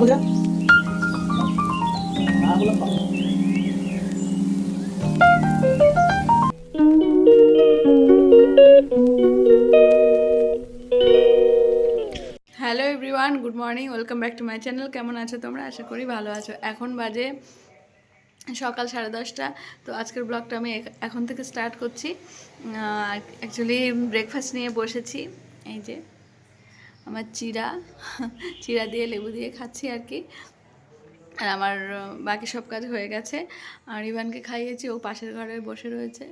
Hello everyone, good morning, welcome back to my channel. কেমন আছো তোমরা? আশা করি ভালো আছো। এখন বাজে সকাল সাড়ে দশটা, তো আজকের ব্লগটা আমি এখন থেকে স্টার্ট করছি। অ্যাকচুয়ালি ব্রেকফাস্ট নিয়ে বসেছি। এই যে আমার চিরা চিরা দিয়ে লেবু দিয়ে খাচ্ছি আর কি। আর আমার বাকি সব কাজ হয়ে গেছে। আর ইভানকে খাইয়েছি, ও পাশের ঘরে বসে রয়েছে।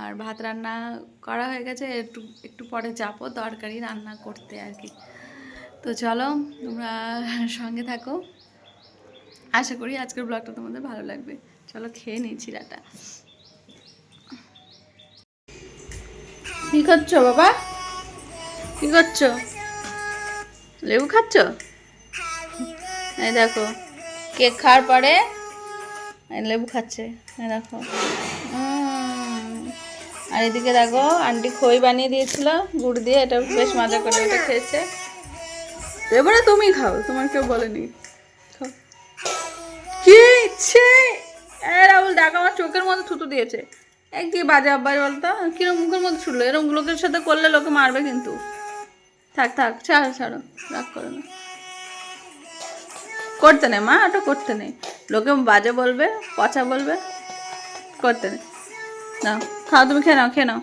আর ভাত রান্না করা হয়ে গেছে, একটু একটু পরে চাপো তরকারি রান্না করতে আর কি। তো চলো, তোমরা সঙ্গে থাকো। আশা করি আজকের ব্লগটা তোমাদের ভালো লাগবে। চলো খেয়ে নিই চিরাটা। কি করছ বাবা? কি করছ লেবু খাচ্ছ? এই দেখো, কেক খাওয়ার পরে লেবু খাচ্ছে, এই দেখো। আর এদিকে দেখো, আন্টি খই বানিয়ে দিয়েছিল, গুড় দিয়ে, এটা বেশ মজা করে এটা খেয়েছে। এবারে তুমি খাও, তোমার কেউ বলেনি। কি ইচ্ছে? রাহুল দেখো, আমার চোখের মধ্যে থুতু দিয়েছে। কি বাজে আব্বাই বলতো? কিরম মুখের মধ্যে ছুটলো? এরকম লোকের সাথে করলে লোকে মারবে কিন্তু। থাক থাক, ছাড়ো ছাড়ো, রাগ করো না। করতে নেই, মা, ওটা করতে নেই। লোকে বাজে বলবে, পচা বলবে, করতে নেই। নাও, খাও তুমি, খেয়ে নাও খেয়ে নাও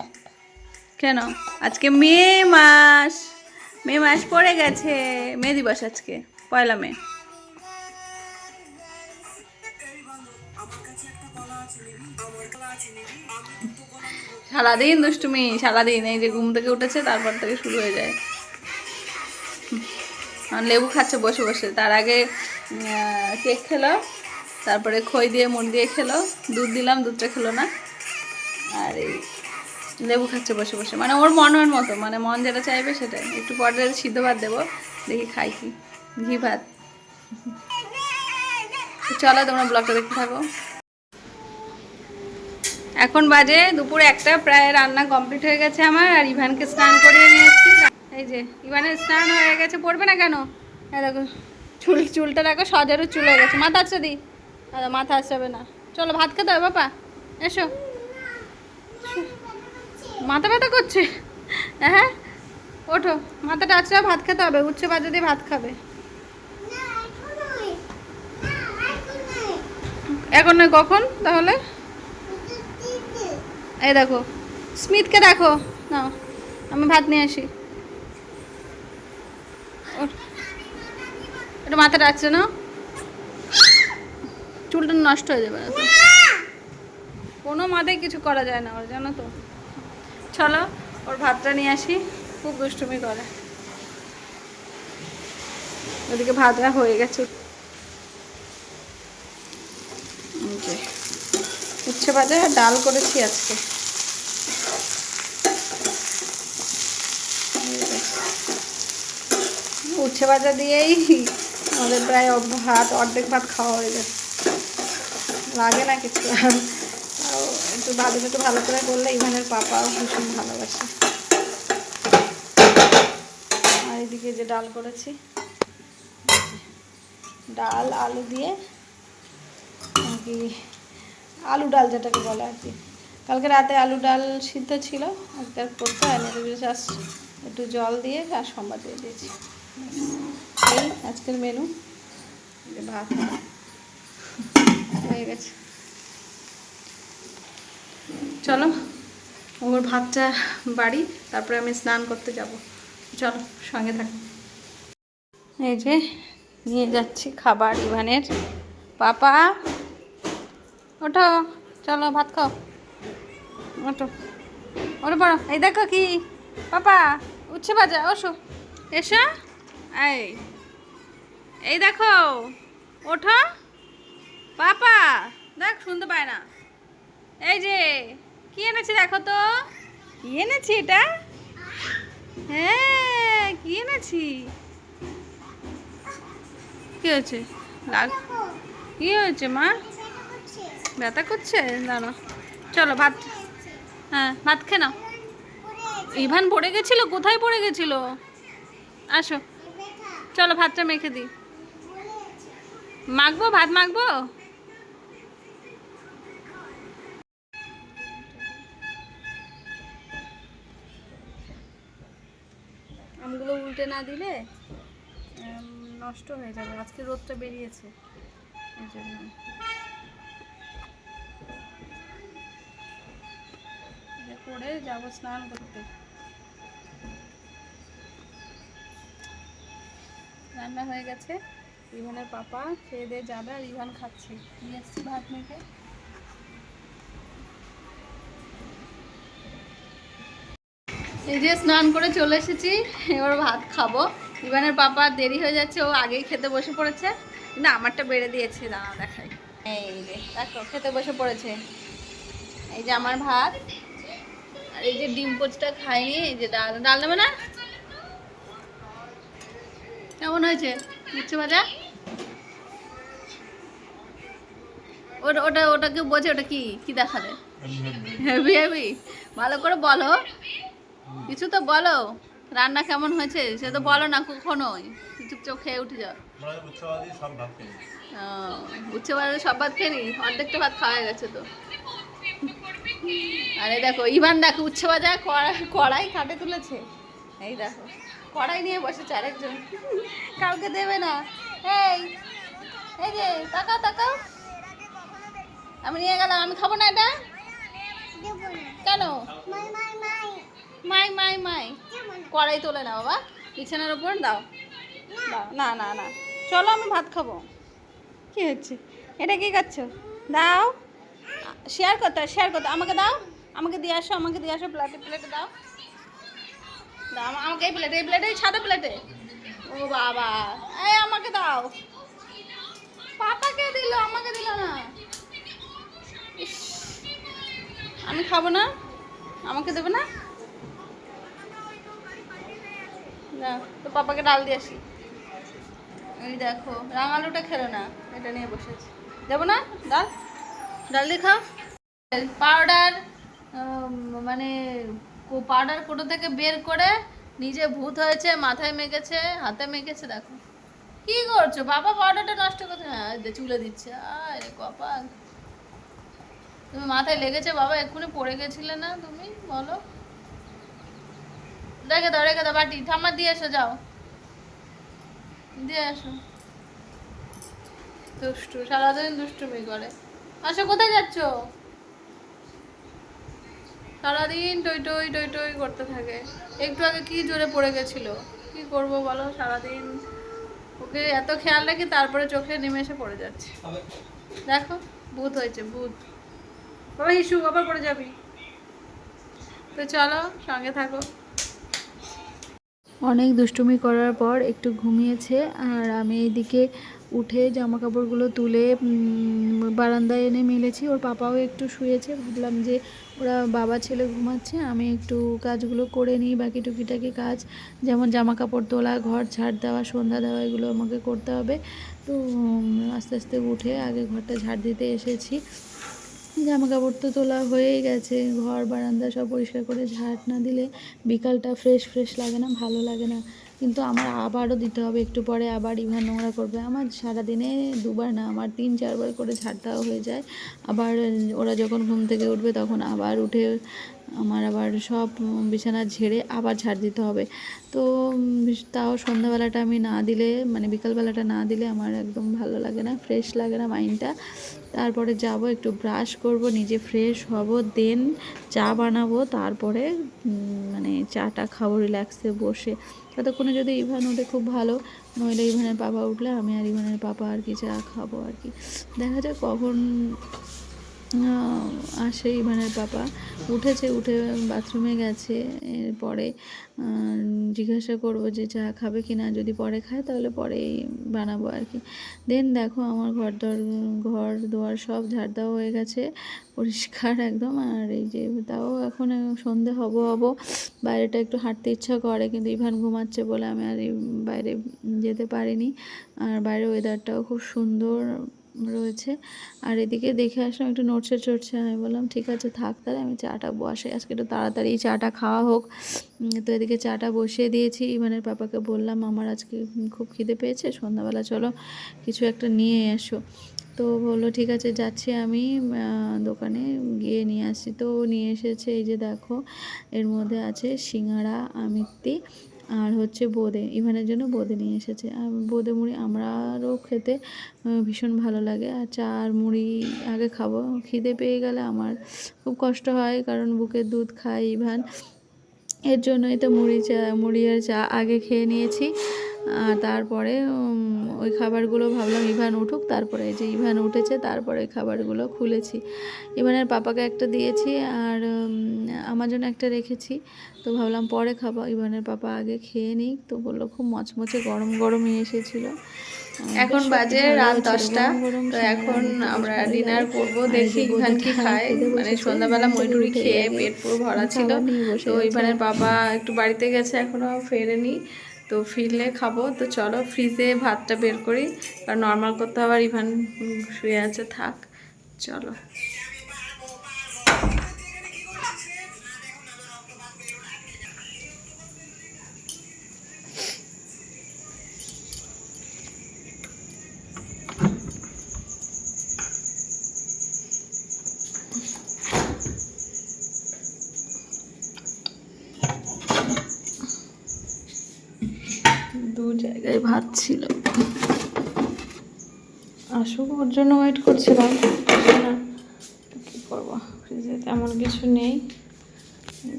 খেয়ে নাও। আজকে মে মাস মে মাস পড়ে গেছে, মে দিবস আজকে, পয়লা মে। সারাদিন দুষ্টুমি, সারাদিন এই যে ঘুম থেকে উঠেছে, তারপর থেকে শুরু হয়ে যায়। লেবু খাচ্ছে বসে বসে। তার আগে কেক খেলো, তারপরে খই দিয়ে, মুড় দিয়ে খেলো। দুধ দিলাম, দুধটা খেলো না। আর এই লেবু খাচ্ছে বসে বসে। মানে ওর মনের মতো মানে মন যেটা চাইবে সেটাই। একটু পরে সিদ্ধ ভাত দেবো, দেখি খাই কি। ঘি ভাত। চলো, তোমরা ব্লগটা দেখতে থাকো। এখন বাজে দুপুর একটা, প্রায় রান্না কমপ্লিট হয়ে গেছে আমার, আর ইভানকে স্নান করিয়ে নিয়ে এসেছি এই যে, ইভানের স্নান হয়ে গেছে, পড়বে না কেন? দেখো, চুল, চুলটা দেখো সজারও চুল হয়ে গেছে। মাথা আসছে দি। দাদা মাথা আসবে না। চলো, ভাত খেতে হবে, বাপা? এসো। মাথা ব্যথা করছে? হ্যাঁ? ওঠো, মাথাটা আছড়া ভাত খেতে হবে। উচ্ছে বাজে দিয়ে ভাত খাবে। এখন নয়, কখন তাহলে? এই দেখো, স্মিথকে দেখো। নাও, আমি ভাত নিয়ে আসি। ওঠ। একটু মাথাটা আছে না? চুলটা নষ্ট হয়ে যাবে। কোনো মাথায় কিছু করা যায় না ওর, জানো তো। চলো, ওর ভাতটা নিয়ে আসি। খুব দুষ্টুমি করে। ওদিকে ভাতটা হয়ে গেছে। উচ্ছে ভাজা ডাল করেছি আজকে এই যে। উচ্ছে ভাজা দিয়েই আমাদের প্রায় ভাত অর্ধেক ভাত খাওয়া হয়ে যায় লাগে না কিছু। একটু ভালো একটু ভালো করে করলে ইভানের পাপা ভীষণ ভালোবাসে। আর এদিকে যে ডাল করেছি, ডাল, আলু দিয়ে আর কি আলু ডাল যেটাকে বলে আর কি। কালকে রাতে আলু ডাল সিদ্ধ ছিল একটা করতে হয় না জাস্ট একটু জল দিয়ে আর সম্বাদ দিয়ে দিয়েছি। এই আজকের মেনু ভাত। হয়ে গেছে। চলো, ওর ভাতটা বাড়ি, তারপরে আমি স্নান করতে যাব। চলো, সঙ্গে থাকো। এই যে, নিয়ে যাচ্ছি খাবার ইভানের। পাপা, ওঠো। চলো, ভাত খাও। ওঠো। ওরে বড় এই দেখো কি। পাপা, উচ্ছে বাজা ওসো। এসো। এই এই দেখো, ওঠো। পাপা, দেখ, শুনতে পায় না। এই যে, কি এনেছি দেখো তো? কি এনেছি এটা? হ্যাঁ কি এনেছি? কি হয়েছে? কি হয়েছে, মা? ব্যথা করছে? দাঁড়ো চলো, ভাত হ্যাঁ ভাত খে নাও। ইভান পড়ে গেছিল? কোথায় পড়ে গেছিল? আসো। চলো ভাতটা মেখে দিই। মাখবো, ভাত মাখবো? আমগুলো উল্টে না দিলে নষ্ট হয়ে যাবে। আজকে রোদটা বেরিয়েছে। এই জন্য। করে যাব স্নান করতে। রান্না হয়ে গেছে। ইভানের পাপা খেয়ে দিয়ে যাবে আর ইভান খাচ্ছে। নিয়ে এসছি ভাত মেখে। এই যে স্নান করে চলে এসেছি, এবার ভাত খাব। ইভানের পাপা দেরি হয়ে যাচ্ছে, ও আগেই খেতে বসে পড়েছে। না, আমারটা বেড়ে দিয়েছে দাঁড়া দেখাই। এই যে, দেখো, খেতে বসে পড়েছে। এই যে আমার ভাত। আর এই যে ডিম পোচটা খাইনি, এই যে ডাল ডাল দেবে না? কেমন হয়েছে? উচ্ছে ভাজা? ওটা ওটা ওটাকে বোঝে? ওটা কি কি দেখালে? হেভি হেভি ভালো করে বলো। কিছু তো বলো। রান্না কেমন হয়েছে? সে তো বলো না কখনোই। চুপচাপ খেয়ে উঠে যাও। উচ্ছে ভাজা সব ভাত খেয়ে নি? অর্ধেকটা ভাত খাওয়া গেছে তো। আরে দেখো, ইভান দেখো, উচ্ছে ভাজা কড়া- কড়াই খাটে তুলেছে। এই দেখো। কড়াই নিয়ে বসেছে আরেকজন। কাউকে দেবে না। এই এই যে, তাকাও তাকাও। আমি নিয়ে গেলাম, আমি খাব না এটা? কেন? মাই মাই মাই। কড়াই তোলে না বাবা। বিছানার উপর দাও। দাও। না না না। চলো, আমি ভাত খাব। কি হচ্ছে? এটা কি খাচ্ছ? দাও। শেয়ার করতে শেয়ার করতে। আমাকে দাও। আমাকে দিয়ে আসো, আমাকে দিয়ে আসো প্লেটে প্লেটে দাও। আমাকে এই প্লেটে এই প্লেটে এই সাদা প্লেটে ও বাবা, এই আমাকে দাও। পাপাকে দিল, আমাকে দিল না। আমি খাব না? আমাকে দেবে না? তো পাপাকে ডাল দিয়ে আসি। এই দেখো, রাঙালুটা খেলো না, এটা নিয়ে বসেছি। দেবো না? ডাল? ডাল দিয়ে খাও। পাউডার মানে পাউডার কোটো থেকে বের করে নিজে ভূত হয়েছে, মাথায় মেখেছে হাতে মেখেছে দেখো। কি করছ? বাবা পাউডারটা নষ্ট করছে। হ্যাঁ চুলে দিচ্ছে। আরে কপাল। তুমি মাথায় লেগেছে, বাবা, এক্ষুনি পড়ে গেছিলে না তুমি? বলো। রেখে দাও রেখে দাও, বাটি। ঠাম্মা দিয়ে এসো, যাও। দিয়ে আসো দুষ্টু, সারাদিন দুষ্টুমি করে। আসো, কোথায় যাচ্ছ? সারাদিন টই টই টই টই করতে থাকে। একটু আগে কি জোরে পড়ে গেছিল? কি করব বলো? সারাদিন ওকে এত খেয়াল রাখি তারপরে চোখে নেমে এসে পড়ে যাচ্ছে। দেখো, ভূত হয়েছে, ভূত। বাবা ইস্যু আবার পড়ে যাবি। তো চলো, সঙ্গে থাকো। অনেক দুষ্টুমি করার পর একটু ঘুমিয়েছে, আর আমি এইদিকে উঠে জামা কাপড়গুলো তুলে বারান্দায় এনে মেলেছি। ওর পাপাও একটু শুয়েছে। ভাবলাম যে ওরা বাবা, ছেলে ঘুমাচ্ছে, আমি একটু কাজগুলো করে নিই, বাকি টুকিটাকি কাজ। যেমন জামা কাপড় তোলা, ঘর ঝাড় দেওয়া, সন্ধ্যা দেওয়া, এগুলো আমাকে করতে হবে। তো আস্তে আস্তে উঠে আগে ঘরটা ঝাড় দিতে এসেছি। জামা কাপড় তো তোলা হয়েই গেছে, ঘর, বারান্দা সব পরিষ্কার করে ঝাঁট না দিলে বিকালটা ফ্রেশ ফ্রেশ লাগে না, ভালো লাগে না। কিন্তু আমার আবারও দিতে হবে, একটু পরে আবার ইভা নোংরা করবে। আমার সারাদিনে দুবার না, আমার তিন, চারবার করে ঝাড় দেওয়া হয়ে যায়। আবার ওরা যখন ঘুম থেকে উঠবে তখন আবার উঠে আমার আবার সব বিছানা ঝেড়ে আবার ঝাড় দিতে হবে। তো তাও সন্ধ্যাবেলাটা আমি না দিলে মানে বিকালবেলাটা না দিলে আমার একদম ভালো লাগে না ফ্রেশ লাগে না মাইন্ডটা তারপরে যাব, একটু ব্রাশ করব, নিজে ফ্রেশ হব দেন চা বানাবো, তারপরে মানে চাটা খাব রিল্যাক্সে বসে। ততক্ষণে যদি ইভান ওঠে খুব ভালো, নইলে ইভানের পাপা উঠলে আমি আর ইভানের পাপা আর কি চা খাব আর কি। দেখা যাক কখন আসে ইভানের পাপা। উঠেছে, উঠে বাথরুমে গেছে, এরপরে জিজ্ঞাসা করব যে চা খাবে কি না, যদি পরে খায় তাহলে পরেই বানাবো আর কি। দেন দেখো আমার ঘর দর, ঘর দুয়ার সব ঝাড় দেওয়া হয়ে গেছে, পরিষ্কার একদম। আর এই যে তাও এখন সন্ধে হব হব, বাইরেটা একটু হাঁটতে ইচ্ছা করে, কিন্তু ইভান ঘুমাচ্ছে বলে আমি আর বাইরে যেতে পারিনি। আর বাইরের ওয়েদারটাও খুব সুন্দর রয়েছে। আর এদিকে দেখে আসলাম একটু নড়ছে চড়ছে আমি বললাম, ঠিক আছে, থাক তাহলে, আমি চাটা বসে, আজকে একটু তাড়াতাড়ি চাটা খাওয়া হোক। তো এদিকে চাটা বসিয়ে দিয়েছি। ইমানের পাপাকে বললাম, আমার আজকে খুব খিদে পেয়েছে, সন্ধ্যাবেলা চলো কিছু একটা নিয়ে এসো। তো বলল, ঠিক আছে, যাচ্ছি আমি দোকানে গিয়ে নিয়ে আসছি। তো নিয়ে এসেছে, এই যে দেখো, এর মধ্যে আছে সিঙ্গারা, আমিত্তি আর হচ্ছে বোঁদে, ইভানের জন্য বোঁদে নিয়ে এসেছে। আর বোঁদে মুড়ি আমারও খেতে ভীষণ ভালো লাগে। আর চা আর মুড়ি আগে খাব। খিদে পেয়ে গেলে আমার খুব কষ্ট হয়, কারণ বুকের দুধ খাই ইভান। এর জন্যই তো মুড়ি চা, মুড়ি আর চা আগে খেয়ে নিয়েছি। আর তারপরে ওই খাবারগুলো ভাবলাম ইভান উঠুক তারপরে এই যে ইভান উঠেছে তারপরে ওই খাবারগুলো খুলেছি। ইভানের পাপাকে একটা দিয়েছি আর আমার জন্য একটা রেখেছি। তো ভাবলাম পরে খাব ইভানের পাপা আগে খেয়ে নিক। তো বলল খুব মচমচে গরম গরমই এসেছিল। এখন বাজে রাত দশটা। তো এখন আমরা ডিনার করব দেখি ইভান কি খায়। মানে সন্ধ্যাবেলা মইটুরি খেয়ে পেট পুরো ভরা ছিল। তো ইভানের বাবা একটু বাড়িতে গেছে এখনও ফেরেনি। তো ফিরলে খাব। তো চলো ফ্রিজে ভাতটা বের করি। আর নর্মাল করতে আবার ইভান শুয়ে আছে, থাক। চলো। ভাত ছিল। আসুক, ওর জন্য ওয়েট করছিলাম। না কী করব। ফ্রিজে তেমন কিছু নেই।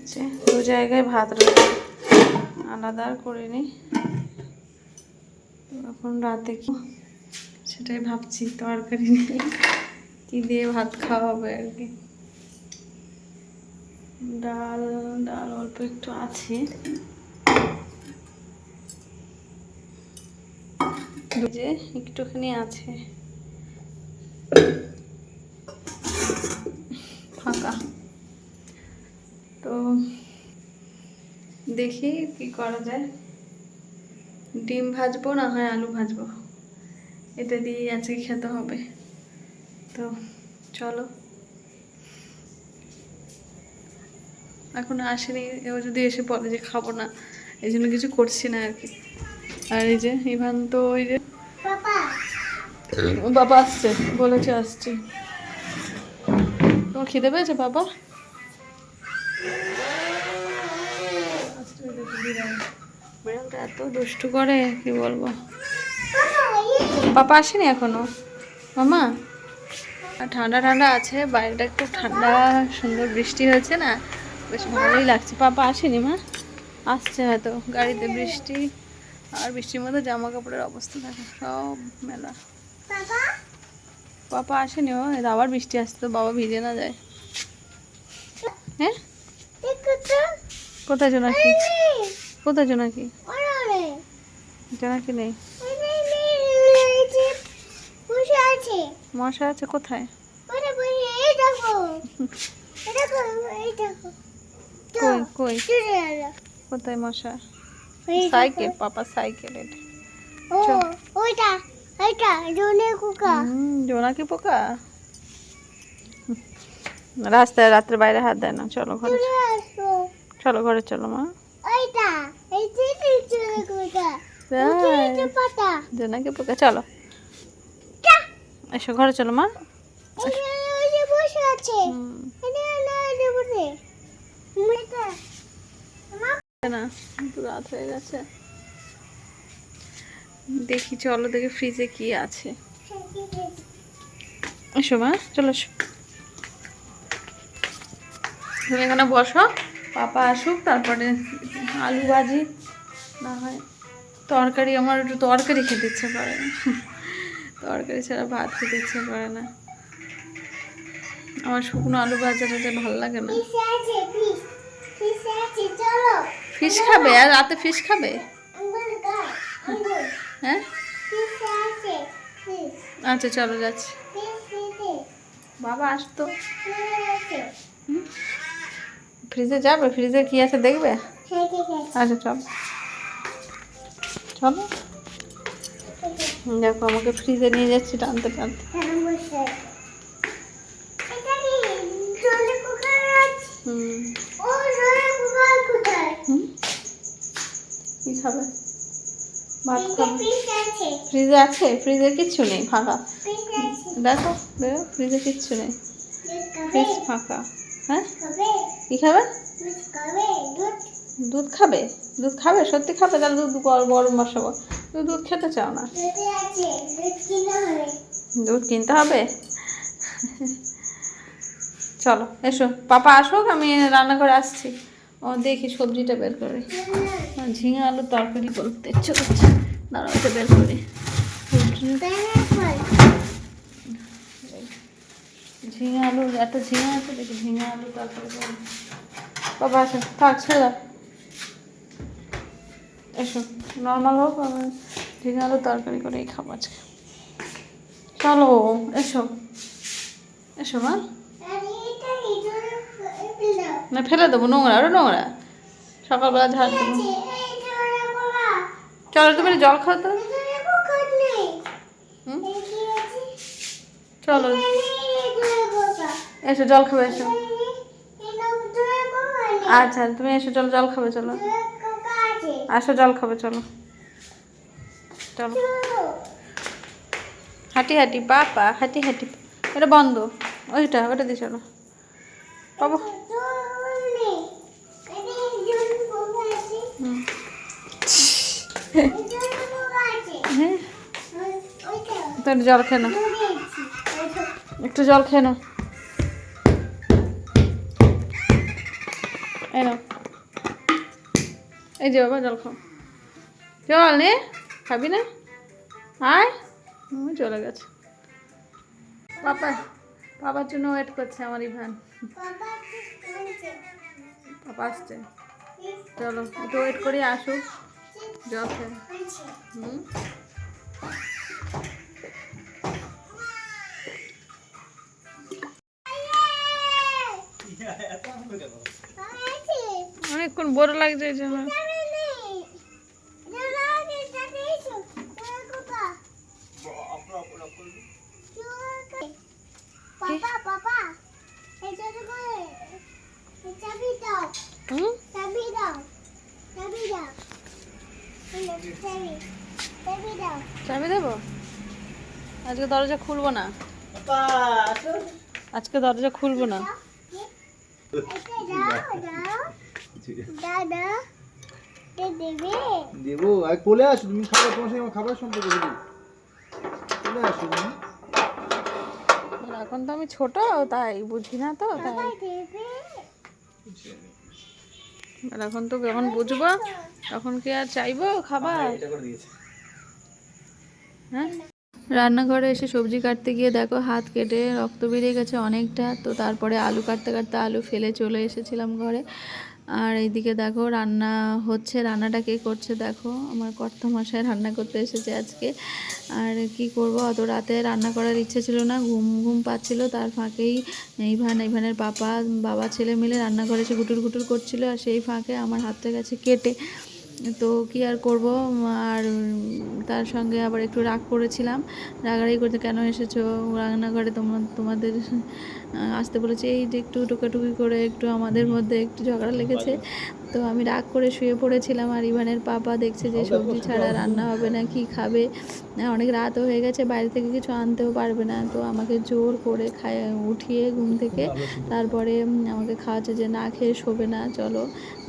যে দু জায়গায় ভাত আলাদা আর করিনি। তো এখন রাতে কি সেটাই ভাবছি, তরকারি নেই। কী দিয়ে ভাত খাওয়া হবে আর কি। ডাল ডাল অল্প একটু আছে। যে একটুখানি আছে। ফাঁকা। তো দেখি কি করা যায়। ডিম ভাজবো না হয় আলু ভাজবো। এটা দিয়েই আজকে খেতে হবে। তো চলো। এখন আসেনি। এও যদি এসে বলে যে খাব না, এই জন্য কিছু করছি না আর কি। আর এই যে ইভান তো ওই যে বাবা আসছে বলেছে আসছে। তোমার খিদে পেয়েছে বাবা? বিড়ালটা এত দুষ্টু করে কি বলব? পাপা আসেনি এখনও? মামা? আর ঠান্ডা ঠান্ডা আছে বাইরেটা একটু ঠান্ডা সুন্দর বৃষ্টি হয়েছে না? বেশ ভালোই লাগছে। পাপা আসেনি মা? আসছে হয়তো গাড়িতে বৃষ্টি আর বৃষ্টির মধ্যে জামা কাপড়ের অবস্থা দেখো সব মেলা। পাপা আসেনি ও আবার বৃষ্টি আসছে তো বাবা ভিজে না যায়। হ্যাঁ? কোথায় জোনাকি? কোথায় জোনাকি? জোনাকি নেই। মশা আছে কোথায়? কই কই? কোথায় মশা? সাইকেল পাপা সাইকেল এটা। হুম, জোনাকি পোকা? হুম, রাস্তায় রাত্রে বাইরে হাত দেয় না চলো ঘরে চলো ঘরে চলো মা? জোনাকি পোকা। চলো। এসো ঘরে চলো মা। হুম, না রাত হয়ে গেছে। দেখি চলো দেখি ফ্রিজে কি আছে। এসো মা চলো তুমি এখানে বসো পাপা আসুক তারপরে আলু ভাজি না হয় তরকারি আমার একটু তরকারি খেতে ইচ্ছে করে না। তরকারি ছাড়া ভাত খেতে ইচ্ছে করে না। আমার শুকনো আলু ভাজা টাজা ভালো লাগে না। ফিশ খাবে আর রাতে ফিশ খাবে? হ্যাঁ? আচ্ছা চলো যাচ্ছি। বাবা আসতো। ফ্রিজে যাবে? ফ্রিজে কি আছে দেখবে? আচ্ছা চলো। চলো। দেখো আমাকে ফ্রিজে নিয়ে যাচ্ছি টানতে টানতে। হুম। হুম? কি খাবে? ভাত খাবে ফ্রিজে আছে। ফ্রিজে কিচ্ছু নেই ফাঁকা? দেখো দেখো ফ্রিজে কিচ্ছু নেই। ফ্রিজ ফাঁকা। হ্যাঁ? কি খাবে? দুধ খাবে? দুধ? খাবে? সত্যি খাবে? তাহলে দুধ গর- গরম বসাবো। তুমি দুধ খেতে চাও না? দুধ কিনতে হবে। চলো এসো। পাপা আসুক আমি রান্না করে আসছি। ও, দেখি সবজিটা বের করে। ঝিঙে আলুর তরকারি করতে ইচ্ছে করছে। দাঁড়াও বের করি। ঝিঙে, আলু, একটা ঝিঙে আছে, দেখি ঝিঙে, আলু, তরকারি করব বাবা, আসো, থাক, ছেড়ে। এসো নর্মাল হোক ঝিঙে, আলু, তরকারি করেই খাব আজকে। চলো, এসো। এসো, মা। না ফেলে দেবো নোংরা আরও নোংরা। সকালবেলা ঝাড় দেবো। চলো তুমি জল খাও তো? চলো। এসো জল খাবে এসো। আচ্ছা তুমি এসো চলো জল খাবে চলো। আসো জল খাবে চলো। চলো। হাঁটি হাঁটি পাপা হাঁটি হাঁটি। এটা বন্ধ। ওইটা ওটা দিয়ে চলো। বাবা। তো একটু জল খেয়ে নাও। একটু জল খেয়ে নাও। এই এই যে বাবা, জল খাও। জল নে, খাবি না? আয়। চলে গেছে। পাপা, পাপার জন্য ওয়েট করছে আমার ইভান। পাপা আসছে। চলো, একটু ওয়েট করি আসুক। জল খেয়ে হুম অনেকক্ষণ বোর লাগছে এই জন্য পাপা পাপা এটা তো করে চাবি দাও হুম চাবি দাও চাবি দাও এই নাও চাবি চাবি দাও চাবি দেবো? আজকে দরজা খুলবো না। আজকে দরজা খুলবো না। দেবে দেবো আর কোলে আসো তুমি খাবার তোমার সঙ্গে আমার খাবার সম্পর্ক শুধু কোলে আসো তুমি। এখন তো আমি ছোট তাই বুঝি না তো তাই। দেবে আর এখন তো যখন বুঝব। তখন কি আর চাইব খাবার? দিয়েছে। হ্যাঁ? রান্নাঘরে এসে সবজি কাটতে গিয়ে দেখো হাত কেটে রক্ত বেরিয়ে গেছে অনেকটা। তো তারপরে আলু কাটতে কাটতে আলু ফেলে চলে এসেছিলাম ঘরে। আর এইদিকে দেখো রান্না হচ্ছে, রান্নাটা কে করছে দেখো? আমার কর্তা মশাই রান্না করতে এসেছে আজকে। আর কি করব? অত রাতে রান্না করার ইচ্ছে ছিল না, ঘুম ঘুম পাচ্ছিল। তার ফাঁকেই ইভান, ইভানের পাপা, বাবা, ছেলে মিলে রান্নাঘরে এসে গুটুর গুটুর করছিল আর সেই ফাঁকে আমার হাতটা গেছে কেটে। তো কি আর করব? আর তার সঙ্গে আবার একটু রাগ করেছিলাম। রাগারাগি করতে, কেন এসেছ? রান্নাঘরে তোমার তোমাদের আসতে বলেছে এই যে একটু টুকাটুকি করে একটু আমাদের মধ্যে একটু ঝগড়া লেগেছে। তো আমি রাগ করে শুয়ে পড়েছিলাম আর ইভানের পাপা দেখছে যে সবজি ছাড়া রান্না হবে না কি খাবে? অনেক রাতও হয়ে গেছে বাইরে থেকে কিছু আনতেও পারবে না। তো আমাকে জোর করে খায় উঠিয়ে ঘুম থেকে তারপরে আমাকে খাওয়াচ্ছে যে না খেয়ে শোবে না চলো।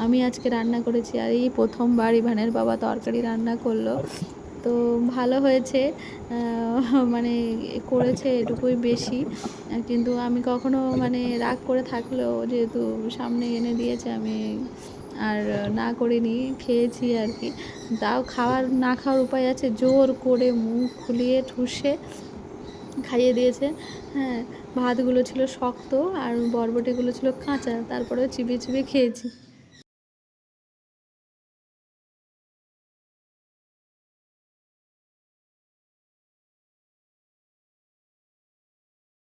আমি আজকে রান্না করেছি আর এই প্রথমবার ইভানের বাবা তরকারি রান্না করল। তো ভালো হয়েছে মানে করেছে এটুকুই বেশি। কিন্তু আমি কখনো মানে রাগ করে থাকলেও যেহেতু সামনে এনে দিয়েছে আমি আর না করিনি, খেয়েছি আর কি। তাও খাওয়ার, না খাওয়ার উপায় আছে, জোর করে মুখ খুলিয়ে ঠুসে খাইয়ে দিয়েছে। হ্যাঁ ভাতগুলো ছিল শক্ত আর বরবটিগুলো ছিল কাঁচা তারপরে চিবিয়ে চিবিয়ে খেয়েছি।